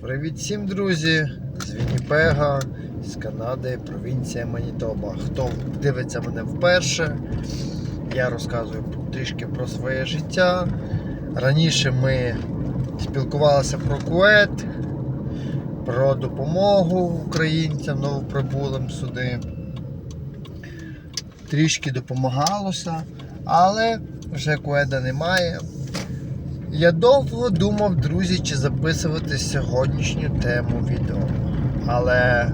Привіт всім, друзі! З Вінніпега, з Канади, провінція Манітоба. Хто дивиться мене вперше, я розказую трішки про своє життя. Раніше ми спілкувалися про кует, про допомогу українцям новоприбулим сюди. Трішки допомагалося, але вже куеда немає. Я довго думав, друзі, чи записувати сьогоднішню тему відео. Але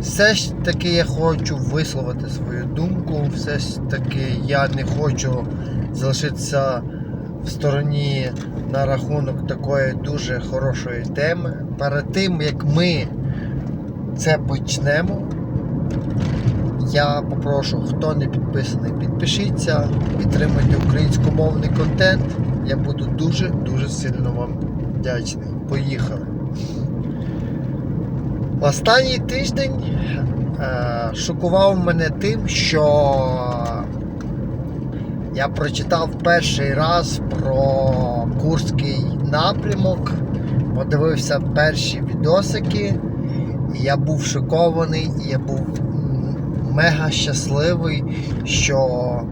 все ж таки я хочу висловити свою думку, все ж таки я не хочу залишитися в стороні на рахунок такої дуже хорошої теми. Перед тим як ми це почнемо, я попрошу, хто не підписаний, підпишіться, підтримуйте українськомовний контент. Я буду дуже-дуже сильно вам вдячний. Поїхали. Останній тиждень е, шокував мене тим, що я прочитав перший раз про Курський напрямок, подивився перші відосики, і я був шокований, і я був мега щасливий, що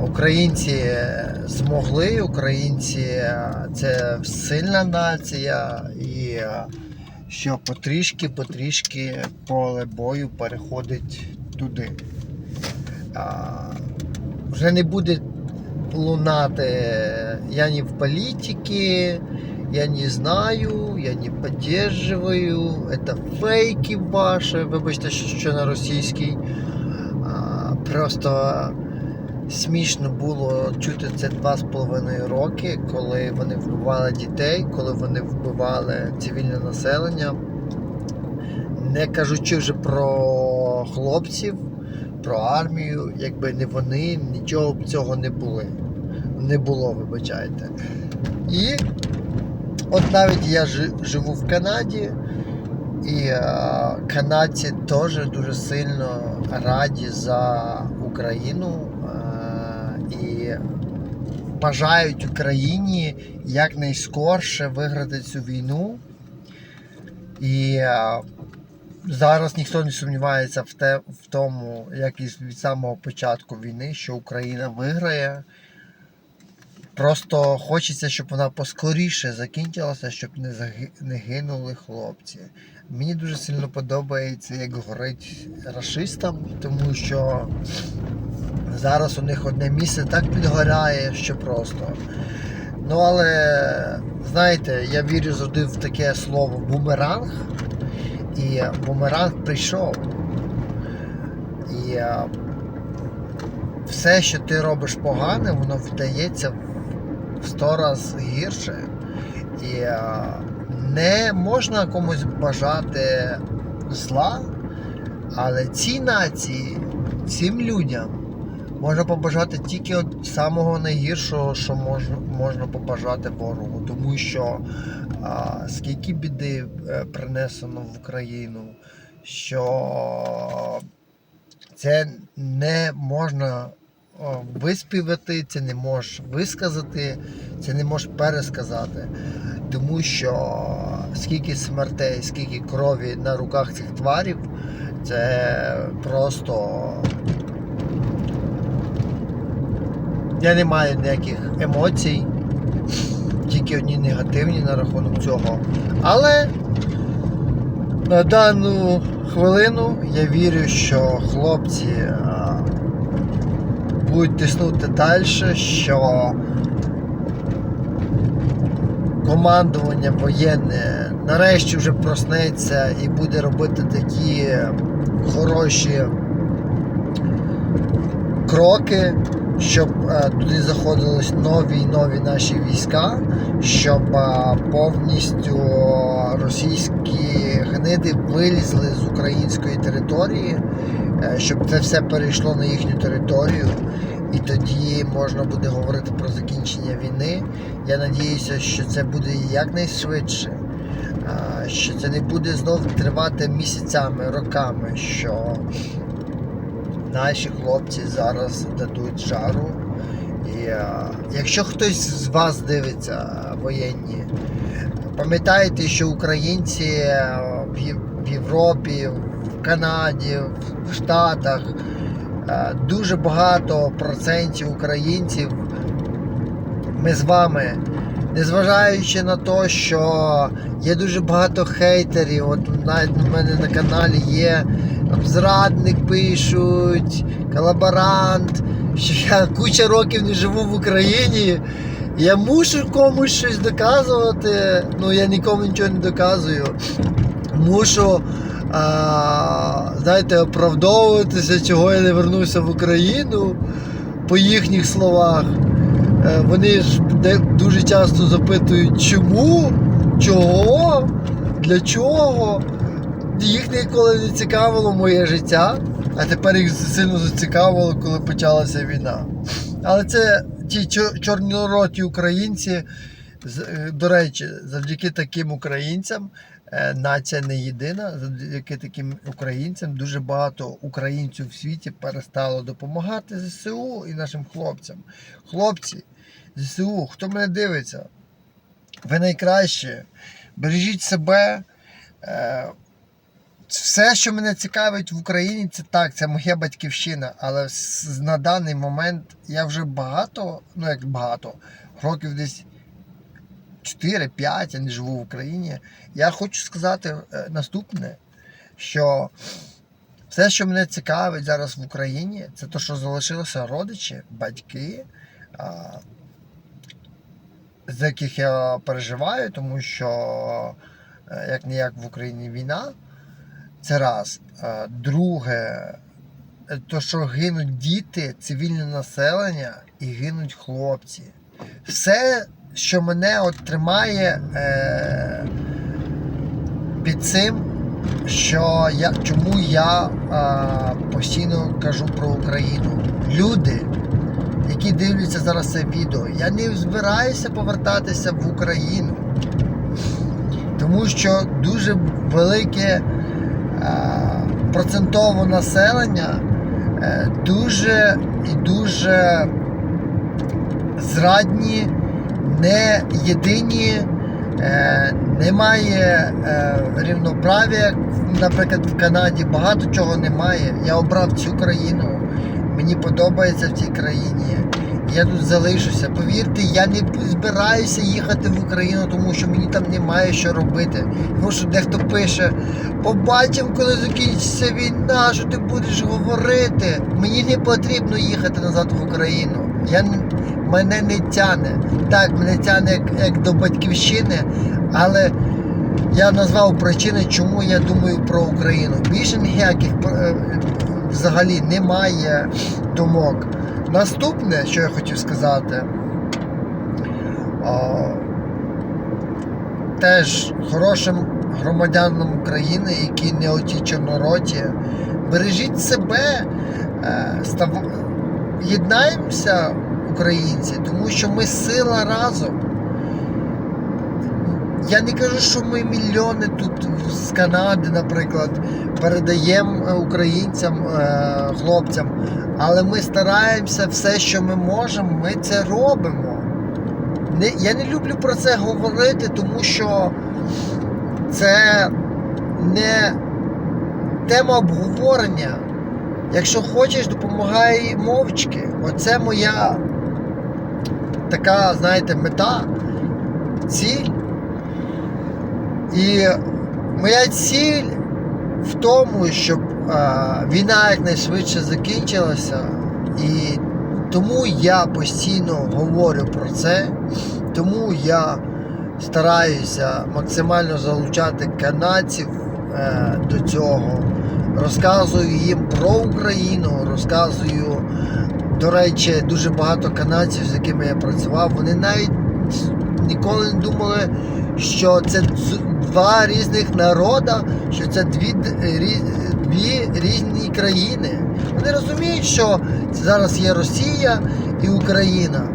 Українці змогли, українці це сильна нація, і що потрішки-потрішки поле бою переходить туди. А, Вже не буде лунати я не в політиці, я не знаю, я не підтримую, це фейки ваші, вибачте, що на російській. А, Просто смішно було чути це два з половиною роки, коли вони вбивали дітей, коли вони вбивали цивільне населення. Не кажучи вже про хлопців, про армію, якби не вони, нічого б цього не були. Не було, вибачайте. І от навіть я жи- живу в Канаді, і е, канадці теж дуже сильно раді за Україну е, і бажають Україні якнайскорше виграти цю війну. І е, зараз ніхто не сумнівається в, те, в тому, як і від самого початку війни, що Україна виграє. Просто хочеться, щоб вона поскоріше закінчилася, щоб не, заги... не гинули хлопці. Мені дуже сильно подобається, як горить расистам, тому що зараз у них одне місце так підгоряє, що просто. Ну але знаєте, я вірю завжди в таке слово бумеранг. І бумеранг прийшов. І е, все, що ти робиш погане, воно вдається в сто раз гірше. І е, не можна комусь бажати зла, але цій нації, цим людям можна побажати тільки от самого найгіршого, що можна, можна побажати ворогу. Тому що а, скільки біди е, принесено в Україну, що це не можна виспівати, це не можеш висказати, це не можеш пересказати. Тому що скільки смертей, скільки крові на руках цих тварів, це просто. Я не маю ніяких емоцій, тільки одні негативні на рахунок цього. Але на дану хвилину я вірю, що хлопці будуть тиснути далі, що командування воєнне нарешті вже проснеться і буде робити такі хороші кроки, щоб е, туди заходились нові і нові наші війська, щоб е, повністю російські гниди вилізли з української території, е, щоб це все перейшло на їхню територію. І тоді можна буде говорити про закінчення війни. Я надіюся, що це буде якнайшвидше, що це не буде знов тривати місяцями, роками. що Наші хлопці зараз дадуть жару. І якщо хтось з вас дивиться воєнні, Пам'ятаєте, що українці в Європі, в Канаді, в Штатах дуже багато процентів українців. Ми з вами, незважаючи на те, що є дуже багато хейтерів, от навіть у мене на каналі є там, зрадник пишуть, колаборант, що я куча років не живу в Україні. Я мушу комусь щось доказувати. Ну я нікому нічого не доказую. Мушу, а, знаєте, оправдовуватися, чого я не вернувся в Україну по їхніх словах. Е, Вони ж дуже часто запитують, чому, чого, для чого. Їх ніколи не цікавило моє життя, а тепер їх сильно зацікавило, коли почалася війна. Але це ті чо- чорнороті українці, е, до речі, завдяки таким українцям нація не єдина. Завдяки таким українцям дуже багато українців в світі перестало допомагати ЗСУ і нашим хлопцям. Хлопці, ЗСУ, хто мене дивиться, ви найкраще. Бережіть себе. Е, все, що мене цікавить в Україні, це так, це моя батьківщина. Але на даний момент я вже багато, ну як багато, років десь 4-5 я не живу в Україні. Я хочу сказати е, наступне, що все, що мене цікавить зараз в Україні, це те, що залишилися родичі, батьки, за яких я переживаю, тому що е, як ніяк в Україні війна. Це раз. Е, Друге, то, що гинуть діти, цивільне населення і гинуть хлопці. Все, що мене от тримає е, під цим, що я, чому я е, постійно кажу про Україну. Люди, які дивляться зараз це відео, я не збираюся повертатися в Україну. Тому що дуже велике е, процентово населення е, дуже і дуже зрадні, не єдині, е, немає е, рівноправ'я. Наприклад, в Канаді багато чого немає. Я обрав цю країну. Мені подобається в цій країні. Я тут залишуся. Повірте, я не збираюся їхати в Україну, тому що мені там немає що робити. Тому що дехто пише: побачимо, коли закінчиться війна, що ти будеш говорити. Мені не потрібно їхати назад в Україну. Я мене не тяне. Так, мене тяне як, як до батьківщини, але я назвав причини, чому я думаю про Україну. Більше ніяких е, взагалі немає думок. Наступне, що я хотів сказати, о, теж хорошим громадянам України, які не оті чорнороті, бережіть себе, е, став... єднаємося, українці, тому що ми сила разом. Я не кажу, що ми мільйони тут з Канади, наприклад, передаємо е, українцям, е, хлопцям, але ми стараємося все, що ми можемо, ми це робимо. Я не люблю про це говорити, тому що це не тема обговорення. Якщо хочеш, допомагай мовчки. Оце моя така, знаєте, мета, ціль. І моя ціль в тому, щоб війна якнайшвидше закінчилася. І тому я постійно говорю про це, тому я стараюся максимально залучати канадців е, до цього. Розказую їм про Україну, розказую, до речі, дуже багато канадців, з якими я працював, вони навіть ніколи не думали, що це два різних народа, що це дві, дві різні країни. Вони розуміють, що зараз є Росія і Україна.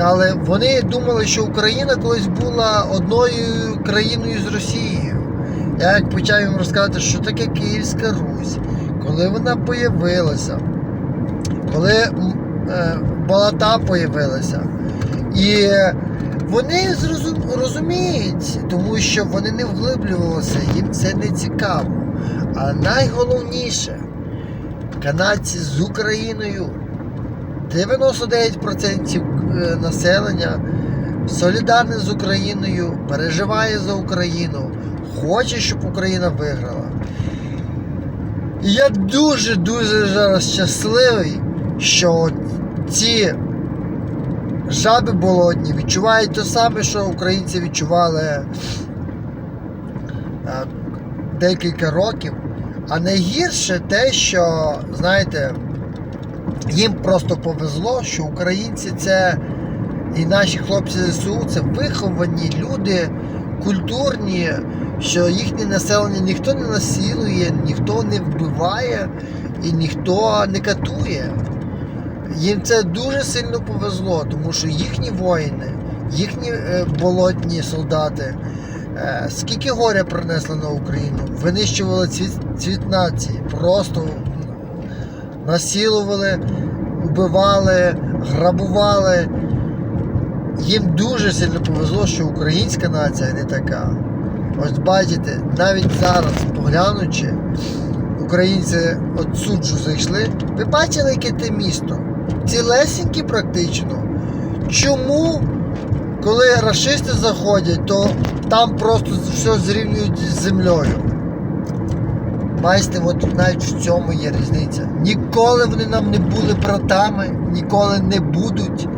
Але вони думали, що Україна колись була одною країною з Росією. Я як почав їм розказати, що таке Київська Русь, коли вона появилася, коли е, Балата появилася, і Вони розуміють, тому що вони не вглиблювалися, їм це не цікаво. А найголовніше, канадці з Україною 99% е, населення солідарне з Україною, переживає за Україну, хоче, щоб Україна виграла. І я дуже-дуже зараз щасливий, що ці жаби болотні відчувають те саме, що українці відчували е, декілька років. А найгірше те, що, знаєте, їм просто повезло, що українці це і наші хлопці ЗСУ це виховані люди, культурні, що їхнє населення ніхто не насилує, ніхто не вбиває і ніхто не катує. Їм це дуже сильно повезло, тому що їхні воїни, їхні е, болотні солдати, е, скільки горя принесли на Україну, винищували цвіт, цвіт нації, просто насилували, вбивали, грабували. Їм дуже сильно повезло, що українська нація не така. Ось бачите, навіть зараз, поглянучи, українці от суджу зайшли. Ви бачили, яке те місто? Цілесеньке практично. Чому, коли рашисти заходять, то там просто все зрівнюють з землею? Бачите, от навіть в цьому є різниця. Ніколи вони нам не були братами, ніколи не будуть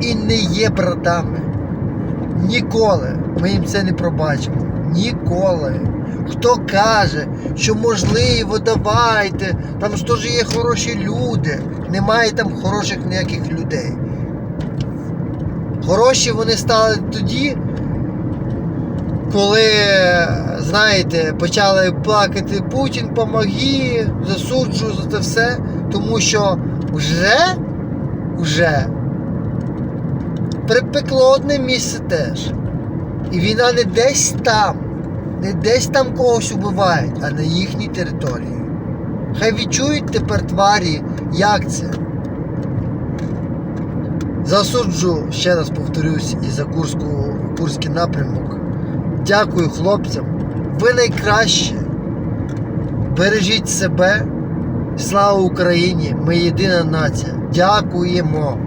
і не є братами. Ніколи. Ми їм це не пробачимо. Ніколи. Хто каже, що можливо, давайте, там ж теж є хороші люди. Немає там хороших ніяких людей. Хороші вони стали тоді, коли, знаєте, почали плакати Путін, помоги, засуджую за це все, тому що вже, вже припекло одне місце теж. І війна не десь там, не десь там когось убивають, а на їхній території. Хай відчують тепер тварі, як це. Засуджу, ще раз повторюсь, і за Курську, Курський напрямок. Дякую хлопцям. Ви найкращі. Бережіть себе. Слава Україні! Ми єдина нація. Дякуємо.